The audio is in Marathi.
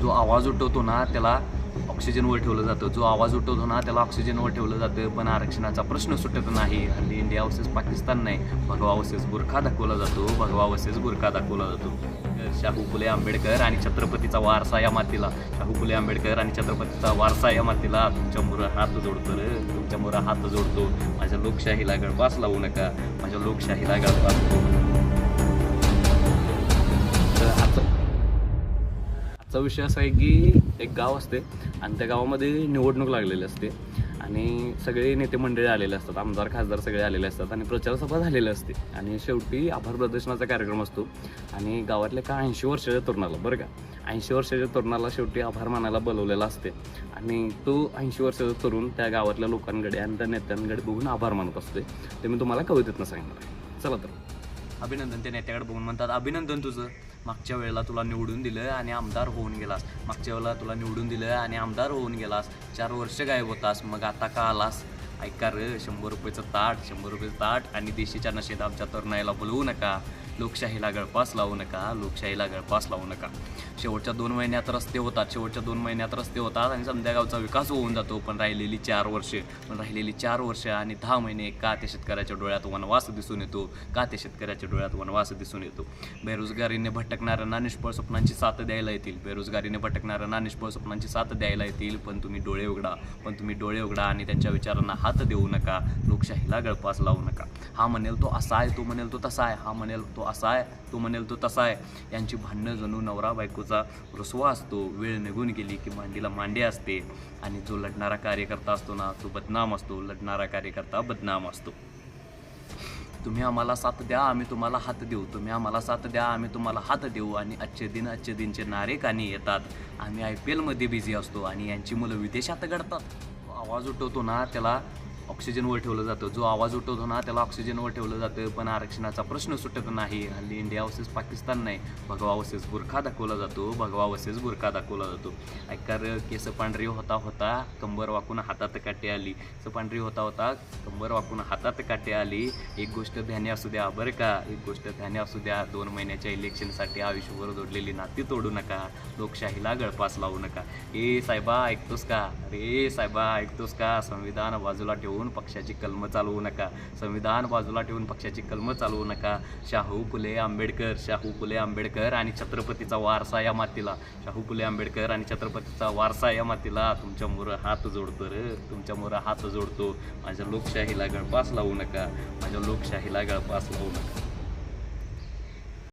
जो आवाज उठवतो ना त्याला ऑक्सिजनवर ठेवलं जातं. जो आवाज उठवतो ना त्याला ऑक्सिजनवर ठेवलं जातं. पण आरक्षणाचा प्रश्न सुटत नाही. हल्ली इंडिया वर्सेस पाकिस्तान नाही. भगवा वर्सेस बुरखा दाखवला जातो. भगवा वर्सेस बुरखा दाखवला जातो. शाहू फुले आंबेडकर आणि छत्रपतीचा वारसा या मातीला. शाहू फुले आंबेडकर आणि छत्रपतीचा वारसा या मातीला. तुमच्या मुरं हात जोडतो रे. तुमच्या मुरं हात जोडतो. माझ्या लोकशाहीला गळपास लावू नका. माझ्या लोकशाहीला गळपास लावू नका. आजचा विषय असा आहे की एक गाव असते आणि त्या गावामध्ये निवडणूक लागलेली असते आणि सगळे नेते मंडळी आलेले असतात आमदार खासदार सगळे आलेले असतात आणि प्रचारसभा झालेली असते. आणि शेवटी आभार प्रदर्शनाचा कार्यक्रम असतो आणि गावातल्या का ऐंशी वर्षाच्या तरुणाला बरं का? ऐंशी वर्षाच्या तरुणाला शेवटी आभार मानायला बोलवलेला असते आणि तो ऐंशी वर्षाचा तरुण त्या गावातल्या लोकांकडे आणि त्या नेत्यांकडे बघून आभार मानत असते ते मी तुम्हाला कवितेतनं सांगणार आहे. चला तर. अभिनंदन त्या नेत्याकडे बघून म्हणतात अभिनंदन तुझं. मागच्या वेळेला तुला निवडून दिलं आणि आमदार होऊन गेलास. मागच्या वेळेला तुला निवडून दिलं आणि आमदार होऊन गेलास. चार वर्ष गायब होतास. मग आता का आलास? ऐका रे शंभर रुपयाचं ताट शंभर रुपयाचं ताट आणि देशीच्या नशेत आमच्या तरुणाईला बोलवू नका. लोकशाहीला गळपास लावू नका लोकशाहीला गळपास लावू नका. शेवटच्या दोन महिन्यात रस्ते होतात शेवटच्या दोन महिन्यात रस्ते होतात आणि संध्याकाळचा विकास होऊन जातो पण राहिलेली चार वर्षे पण राहिलेली चार वर्षे आणि दहा महिने का त्या शेतकऱ्याच्या डोळ्यात वनवास दिसून येतो? का त्या शेतकऱ्याच्या डोळ्यात वनवास दिसून येतो? बेरोजगारीने भटकणाऱ्यांना निष्फळ स्वप्नांची साथ द्यायला येतील. बेरोजगारीने भटकणाऱ्यांना निष्फळ स्वप्नांची साथ द्यायला येतील पण तुम्ही डोळे उघडा पण तुम्ही डोळे उघडा आणि त्यांच्या विचारांना हात देऊ नका लोकशाहीला गळपास लावू नका. हा म्हणेल तो असा आहे तो म्हणेल तो तसा आहे हा म्हणेल तो असा आहे तो म्हणेल तो तसा आहे. यांची भांडणं जणू नवरा बायकोचा रुसवा असतो. वेळ निघून गेली की मांडीला मांडे असते. आणि जो लढणारा कार्यकर्ता असतो ना तो बदनाम असतो. लढणारा कार्यकर्ता बदनाम असतो. तुम्ही आम्हाला साथ द्या आम्ही तुम्हाला हात देऊ. तुम्ही आम्हाला साथ द्या आम्ही तुम्हाला हात देऊ. आणि आजचे दिन आजचे दिनचे नारे कानी येतात. आम्ही आय पी एलमध्ये बिझी असतो आणि यांची मुलं विदेशात घडतात. आवाज उठवतो ना त्याला ऑक्सिजनवर ठेवलं जातं. जो आवाज उठवतो ना त्याला ऑक्सिजनवर ठेवलं जातं. पण आरक्षणाचा प्रश्न सुटत नाही. हल्ली इंडिया वर्सेस पाकिस्तान नाही. भगवा वर्सेस बुरखा दाखवला जातो. भगवा वर्सेस बुरखा दाखवला जातो. ऐकार केस पांढरी होता होता कंबर वाकून हातात काटे आली. स पांढरी होता होता कंबर वाकून हातात काटे आली. एक गोष्ट ध्यानी असू द्या. बरं का? एक गोष्ट ध्यानी असू द्या. दोन महिन्याच्या इलेक्शनसाठी आयुष्यभर जोडलेली नाती तोडू नका. लोकशाहीला गळपास लावू नका. ए साहेबा ऐकतोस का? रे साहेबा ऐकतोस का? संविधान बाजूला ठेवून पक्षाची कलम चालवू नका. संविधान बाजूला ठेवून पक्षाची कलमं चालवू नका. शाहू फुले आंबेडकर शाहू फुले आंबेडकर आणि छत्रपतीचा वारसा या मातीला. शाहू फुले आंबेडकर आणि छत्रपतीचा वारसा या मातीला. तुमच्यामुळं हात जोडतो रे. तुमच्यामुळं हात जोडतो. माझ्या लोकशाहीला गळपास लावू नका. माझ्या लोकशाहीला गळपास लावू नका.